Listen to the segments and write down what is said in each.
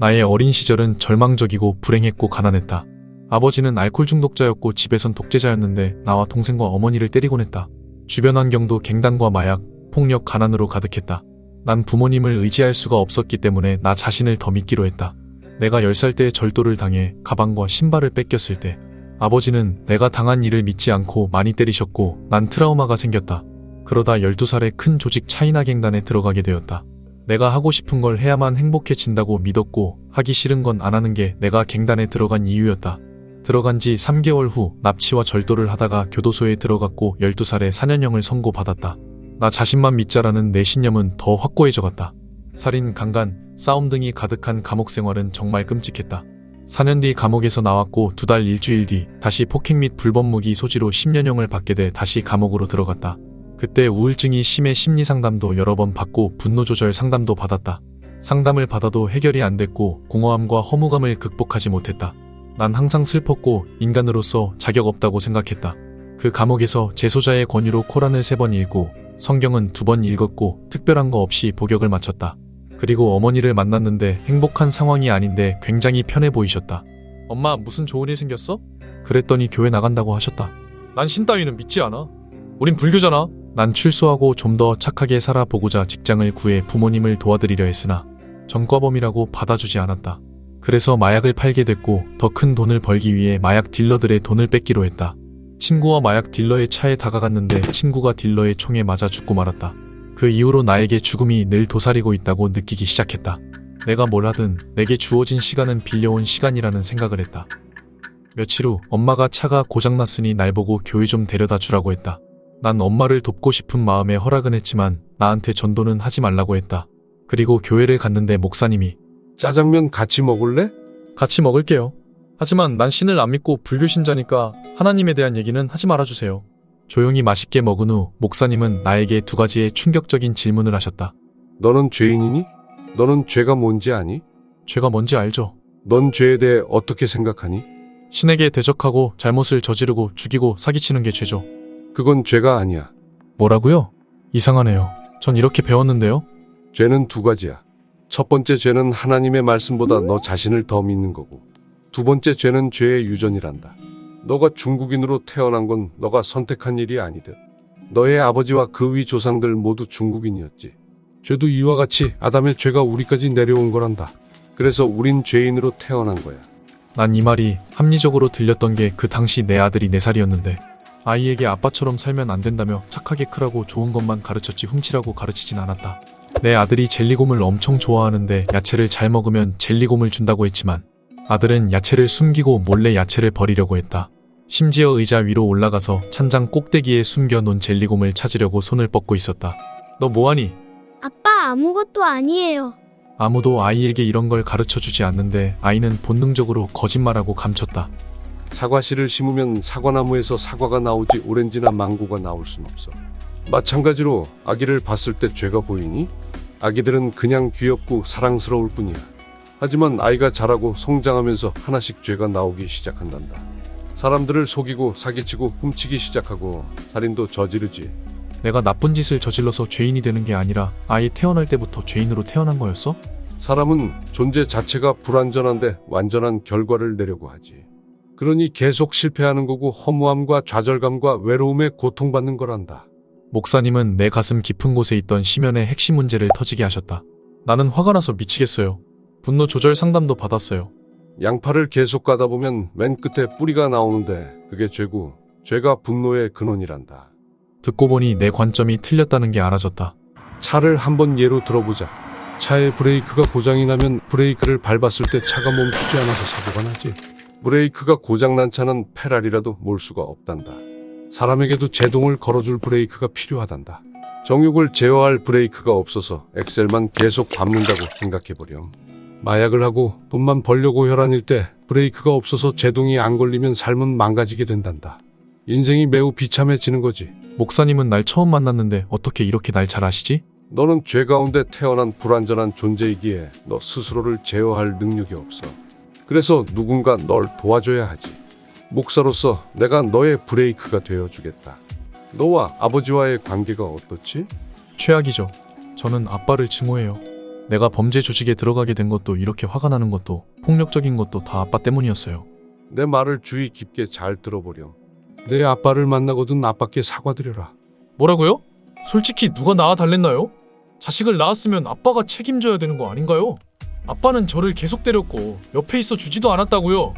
나의 어린 시절은 절망적이고 불행했고 가난했다. 아버지는 알코올 중독자였고 집에선 독재자였는데 나와 동생과 어머니를 때리곤 했다. 주변 환경도 갱단과 마약, 폭력, 가난으로 가득했다. 난 부모님을 의지할 수가 없었기 때문에 나 자신을 더 믿기로 했다. 내가 10살 때 절도를 당해 가방과 신발을 뺏겼을 때 아버지는 내가 당한 일을 믿지 않고 많이 때리셨고 난 트라우마가 생겼다. 그러다 12살에 큰 조직 차이나 갱단에 들어가게 되었다. 내가 하고 싶은 걸 해야만 행복해진다고 믿었고 하기 싫은 건 안 하는 게 내가 갱단에 들어간 이유였다. 들어간 지 3개월 후 납치와 절도를 하다가 교도소에 들어갔고 12살에 4년형을 선고받았다. 나 자신만 믿자라는 내 신념은 더 확고해져 갔다. 살인, 강간, 싸움 등이 가득한 감옥 생활은 정말 끔찍했다. 4년 뒤 감옥에서 나왔고 두 달 일주일 뒤 다시 폭행 및 불법 무기 소지로 10년형을 받게 돼 다시 감옥으로 들어갔다. 그때 우울증이 심해 심리 상담도 여러 번 받고 분노 조절 상담도 받았다. 상담을 받아도 해결이 안 됐고 공허함과 허무감을 극복하지 못했다. 난 항상 슬펐고 인간으로서 자격 없다고 생각했다. 그 감옥에서 재소자의 권유로 코란을 세 번 읽고 성경은 두 번 읽었고 특별한 거 없이 복역을 마쳤다. 그리고 어머니를 만났는데 행복한 상황이 아닌데 굉장히 편해 보이셨다. 엄마 무슨 좋은 일 생겼어? 그랬더니 교회 나간다고 하셨다. 난 신 따위는 믿지 않아. 우린 불교잖아. 난 출소하고 좀 더 착하게 살아보고자 직장을 구해 부모님을 도와드리려 했으나 전과범이라고 받아주지 않았다. 그래서 마약을 팔게 됐고 더 큰 돈을 벌기 위해 마약 딜러들의 돈을 뺏기로 했다. 친구와 마약 딜러의 차에 다가갔는데 친구가 딜러의 총에 맞아 죽고 말았다. 그 이후로 나에게 죽음이 늘 도사리고 있다고 느끼기 시작했다. 내가 뭘 하든 내게 주어진 시간은 빌려온 시간이라는 생각을 했다. 며칠 후 엄마가 차가 고장났으니 날 보고 교회 좀 데려다 주라고 했다. 난 엄마를 돕고 싶은 마음에 허락은 했지만 나한테 전도는 하지 말라고 했다. 그리고 교회를 갔는데 목사님이 짜장면 같이 먹을래? 같이 먹을게요. 하지만 난 신을 안 믿고 불교 신자니까 하나님에 대한 얘기는 하지 말아주세요. 조용히 맛있게 먹은 후 목사님은 나에게 두 가지의 충격적인 질문을 하셨다. 너는 죄인이니? 너는 죄가 뭔지 아니? 죄가 뭔지 알죠? 넌 죄에 대해 어떻게 생각하니? 신에게 대적하고 잘못을 저지르고 죽이고 사기치는 게 죄죠. 그건 죄가 아니야. 뭐라고요? 이상하네요. 전 이렇게 배웠는데요. 죄는 두 가지야. 첫 번째 죄는 하나님의 말씀보다 너 자신을 더 믿는 거고. 두 번째 죄는 죄의 유전이란다. 너가 중국인으로 태어난 건 너가 선택한 일이 아니듯. 너의 아버지와 그 위 조상들 모두 중국인이었지. 죄도 이와 같이 아담의 죄가 우리까지 내려온 거란다. 그래서 우린 죄인으로 태어난 거야. 난 이 말이 합리적으로 들렸던 게 그 당시 내 아들이 4살이었는데 아이에게 아빠처럼 살면 안 된다며 착하게 크라고 좋은 것만 가르쳤지 훔치라고 가르치진 않았다. 내 아들이 젤리곰을 엄청 좋아하는데 야채를 잘 먹으면 젤리곰을 준다고 했지만 아들은 야채를 숨기고 몰래 야채를 버리려고 했다. 심지어 의자 위로 올라가서 찬장 꼭대기에 숨겨 놓은 젤리곰을 찾으려고 손을 뻗고 있었다. 너 뭐하니? 아빠 아무것도 아니에요. 아무도 아이에게 이런 걸 가르쳐 주지 않는데 아이는 본능적으로 거짓말하고 감췄다. 사과씨를 심으면 사과나무에서 사과가 나오지 오렌지나 망고가 나올 순 없어. 마찬가지로 아기를 봤을 때 죄가 보이니? 아기들은 그냥 귀엽고 사랑스러울 뿐이야. 하지만 아이가 자라고 성장하면서 하나씩 죄가 나오기 시작한단다. 사람들을 속이고 사기치고 훔치기 시작하고 살인도 저지르지. 내가 나쁜 짓을 저질러서 죄인이 되는 게 아니라 아예 태어날 때부터 죄인으로 태어난 거였어? 사람은 존재 자체가 불완전한데 완전한 결과를 내려고 하지. 그러니 계속 실패하는 거고 허무함과 좌절감과 외로움에 고통받는 거란다. 목사님은 내 가슴 깊은 곳에 있던 심연의 핵심 문제를 터지게 하셨다. 나는 화가 나서 미치겠어요. 분노 조절 상담도 받았어요. 양파를 계속 가다 보면 맨 끝에 뿌리가 나오는데 그게 죄고 죄가 분노의 근원이란다. 듣고 보니 내 관점이 틀렸다는 게 알아졌다. 차를 한번 예로 들어보자. 차의 브레이크가 고장이 나면 브레이크를 밟았을 때 차가 멈추지 않아서 사고가 나지. 브레이크가 고장난 차는 페라리라도 몰 수가 없단다. 사람에게도 제동을 걸어줄 브레이크가 필요하단다. 정욕을 제어할 브레이크가 없어서 엑셀만 계속 밟는다고 생각해보렴. 마약을 하고 돈만 벌려고 혈안일 때 브레이크가 없어서 제동이 안 걸리면 삶은 망가지게 된단다. 인생이 매우 비참해지는 거지. 목사님은 날 처음 만났는데 어떻게 이렇게 날 잘 아시지? 너는 죄 가운데 태어난 불완전한 존재이기에 너 스스로를 제어할 능력이 없어. 그래서 누군가 널 도와줘야 하지. 목사로서 내가 너의 브레이크가 되어 주겠다. 너와 아버지와의 관계가 어떻지? 최악이죠. 저는 아빠를 증오해요. 내가 범죄 조직에 들어가게 된 것도 이렇게 화가 나는 것도 폭력적인 것도 다 아빠 때문이었어요. 내 말을 주의 깊게 잘 들어보렴. 내 아빠를 만나거든 아빠께 사과드려라. 뭐라고요? 솔직히 누가 낳아 달랬나요? 자식을 낳았으면 아빠가 책임져야 되는 거 아닌가요? 아빠는 저를 계속 때렸고 옆에 있어 주지도 않았다고요.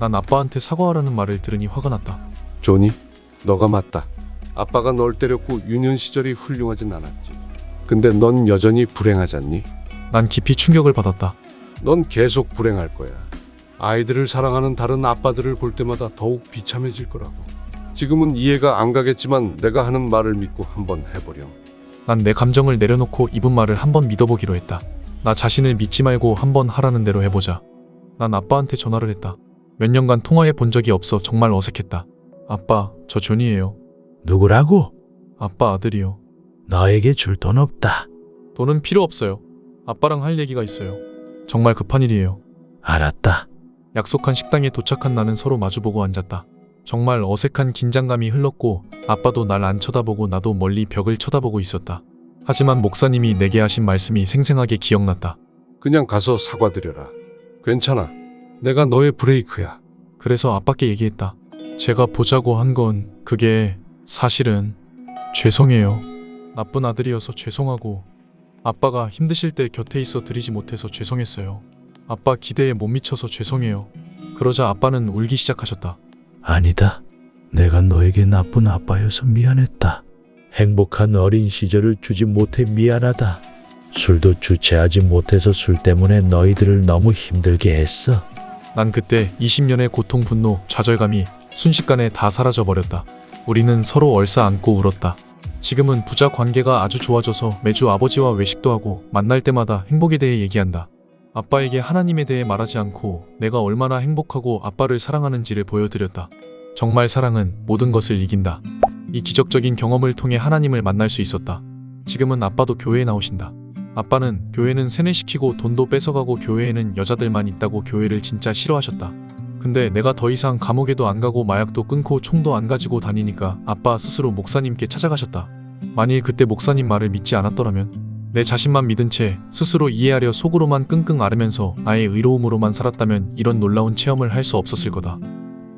난 아빠한테 사과하라는 말을 들으니 화가 났다. 조니, 너가 맞다. 아빠가 널 때렸고 유년 시절이 훌륭하진 않았지. 근데 넌 여전히 불행하잖니? 난 깊이 충격을 받았다. 넌 계속 불행할 거야. 아이들을 사랑하는 다른 아빠들을 볼 때마다 더욱 비참해질 거라고. 지금은 이해가 안 가겠지만 내가 하는 말을 믿고 한번 해보렴. 난 내 감정을 내려놓고 이분 말을 한번 믿어보기로 했다. 나 자신을 믿지 말고 한번 하라는 대로 해보자. 난 아빠한테 전화를 했다. 몇 년간 통화해 본 적이 없어 정말 어색했다. 아빠, 저 존이에요. 누구라고? 아빠 아들이요. 너에게 줄 돈 없다. 돈은 필요 없어요. 아빠랑 할 얘기가 있어요. 정말 급한 일이에요. 알았다. 약속한 식당에 도착한 나는 서로 마주보고 앉았다. 정말 어색한 긴장감이 흘렀고 아빠도 날 안 쳐다보고 나도 멀리 벽을 쳐다보고 있었다. 하지만 목사님이 내게 하신 말씀이 생생하게 기억났다. 그냥 가서 사과드려라. 괜찮아. 내가 너의 브레이크야. 그래서 아빠께 얘기했다. 제가 보자고 한 건 그게 사실은 죄송해요. 나쁜 아들이어서 죄송하고 아빠가 힘드실 때 곁에 있어 드리지 못해서 죄송했어요. 아빠 기대에 못 미쳐서 죄송해요. 그러자 아빠는 울기 시작하셨다. 아니다. 내가 너에게 나쁜 아빠여서 미안했다. 행복한 어린 시절을 주지 못해 미안하다. 술도 주체하지 못해서 술 때문에 너희들을 너무 힘들게 했어. 난 그때 20년의 고통, 분노, 좌절감이 순식간에 다 사라져 버렸다. 우리는 서로 얼싸안고 울었다. 지금은 부자 관계가 아주 좋아져서 매주 아버지와 외식도 하고 만날 때마다 행복에 대해 얘기한다. 아빠에게 하나님에 대해 말하지 않고 내가 얼마나 행복하고 아빠를 사랑하는지를 보여드렸다. 정말 사랑은 모든 것을 이긴다. 이 기적적인 경험을 통해 하나님을 만날 수 있었다. 지금은 아빠도 교회에 나오신다. 아빠는 교회는 세뇌시키고 돈도 뺏어가고 교회에는 여자들만 있다고 교회를 진짜 싫어하셨다. 근데 내가 더 이상 감옥에도 안 가고 마약도 끊고 총도 안 가지고 다니니까 아빠 스스로 목사님께 찾아가셨다. 만일 그때 목사님 말을 믿지 않았더라면 내 자신만 믿은 채 스스로 이해하려 속으로만 끙끙 앓으면서 나의 의로움으로만 살았다면 이런 놀라운 체험을 할 수 없었을 거다.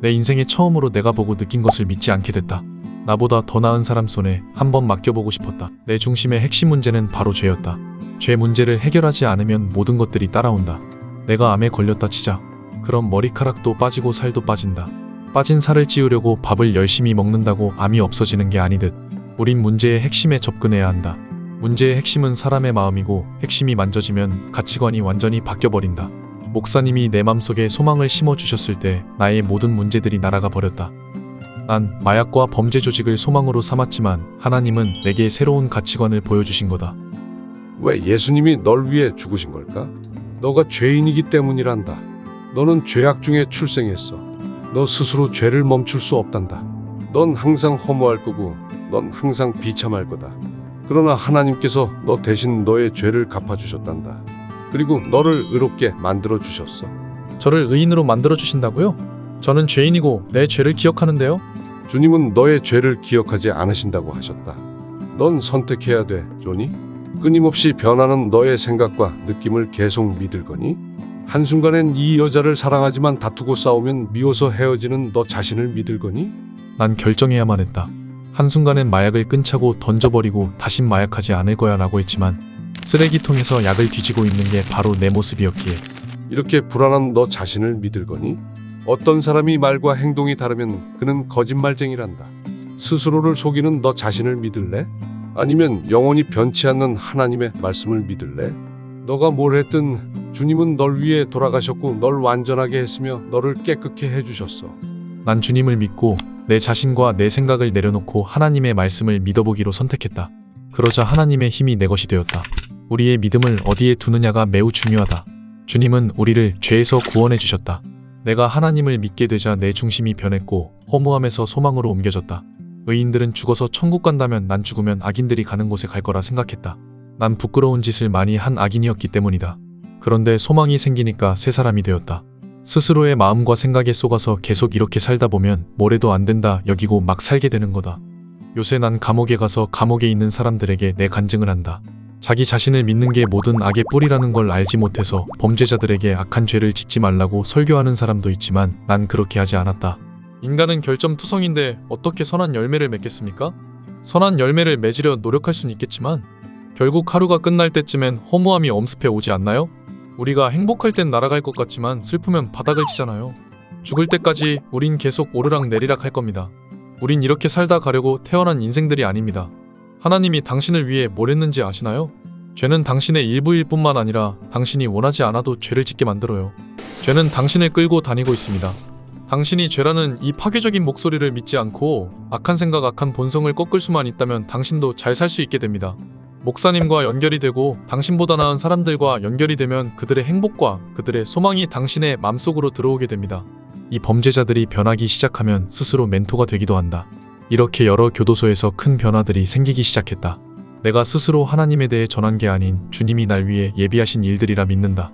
내 인생의 처음으로 내가 보고 느낀 것을 믿지 않게 됐다. 나보다 더 나은 사람 손에 한번 맡겨보고 싶었다. 내 중심의 핵심 문제는 바로 죄였다. 죄 문제를 해결하지 않으면 모든 것들이 따라온다. 내가 암에 걸렸다 치자. 그럼 머리카락도 빠지고 살도 빠진다. 빠진 살을 찌우려고 밥을 열심히 먹는다고 암이 없어지는 게 아니듯. 우린 문제의 핵심에 접근해야 한다. 문제의 핵심은 사람의 마음이고 핵심이 만져지면 가치관이 완전히 바뀌어버린다. 목사님이 내 맘속에 소망을 심어주셨을 때 나의 모든 문제들이 날아가 버렸다. 난 마약과 범죄 조직을 소망으로 삼았지만 하나님은 내게 새로운 가치관을 보여주신 거다. 왜 예수님이 널 위해 죽으신 걸까? 너가 죄인이기 때문이란다. 너는 죄악 중에 출생했어. 너 스스로 죄를 멈출 수 없단다. 넌 항상 허무할 거고, 넌 항상 비참할 거다. 그러나 하나님께서 너 대신 너의 죄를 갚아주셨단다. 그리고 너를 의롭게 만들어 주셨어. 저를 의인으로 만들어 주신다고요? 저는 죄인이고 내 죄를 기억하는데요. 주님은 너의 죄를 기억하지 않으신다고 하셨다. 넌 선택해야 돼, 조니. 끊임없이 변하는 너의 생각과 느낌을 계속 믿을 거니? 한순간엔 이 여자를 사랑하지만 다투고 싸우면 미워서 헤어지는 너 자신을 믿을 거니? 난 결정해야만 했다. 한순간엔 마약을 끊자고 던져버리고 다신 마약하지 않을 거야 라고 했지만 쓰레기통에서 약을 뒤지고 있는 게 바로 내 모습이었기에 이렇게 불안한 너 자신을 믿을 거니? 어떤 사람이 말과 행동이 다르면 그는 거짓말쟁이란다. 스스로를 속이는 너 자신을 믿을래? 아니면 영원히 변치 않는 하나님의 말씀을 믿을래? 너가 뭘 했든 주님은 널 위해 돌아가셨고 널 완전하게 했으며 너를 깨끗게 해주셨어. 난 주님을 믿고 내 자신과 내 생각을 내려놓고 하나님의 말씀을 믿어보기로 선택했다. 그러자 하나님의 힘이 내 것이 되었다. 우리의 믿음을 어디에 두느냐가 매우 중요하다. 주님은 우리를 죄에서 구원해 주셨다. 내가 하나님을 믿게 되자 내 중심이 변했고 허무함에서 소망으로 옮겨졌다. 의인들은 죽어서 천국 간다면 난 죽으면 악인들이 가는 곳에 갈 거라 생각했다. 난 부끄러운 짓을 많이 한 악인이었기 때문이다. 그런데 소망이 생기니까 새 사람이 되었다. 스스로의 마음과 생각에 속아서 계속 이렇게 살다 보면 뭐래도 안 된다 여기고 막 살게 되는 거다. 요새 난 감옥에 가서 감옥에 있는 사람들에게 내 간증을 한다. 자기 자신을 믿는 게 모든 악의 뿌리라는 걸 알지 못해서 범죄자들에게 악한 죄를 짓지 말라고 설교하는 사람도 있지만 난 그렇게 하지 않았다. 인간은 결점투성인데 어떻게 선한 열매를 맺겠습니까? 선한 열매를 맺으려 노력할 수는 있겠지만 결국 하루가 끝날 때쯤엔 허무함이 엄습해 오지 않나요? 우리가 행복할 땐 날아갈 것 같지만 슬프면 바닥을 치잖아요. 죽을 때까지 우린 계속 오르락 내리락 할 겁니다. 우린 이렇게 살다 가려고 태어난 인생들이 아닙니다. 하나님이 당신을 위해 뭘 했는지 아시나요? 죄는 당신의 일부일 뿐만 아니라 당신이 원하지 않아도 죄를 짓게 만들어요. 죄는 당신을 끌고 다니고 있습니다. 당신이 죄라는 이 파괴적인 목소리를 믿지 않고 악한 생각, 악한 본성을 꺾을 수만 있다면 당신도 잘 살 수 있게 됩니다. 목사님과 연결이 되고 당신보다 나은 사람들과 연결이 되면 그들의 행복과 그들의 소망이 당신의 맘속으로 들어오게 됩니다. 이 범죄자들이 변하기 시작하면 스스로 멘토가 되기도 한다. 이렇게 여러 교도소에서 큰 변화들이 생기기 시작했다. 내가 스스로 하나님에 대해 전한 게 아닌 주님이 날 위해 예비하신 일들이라 믿는다.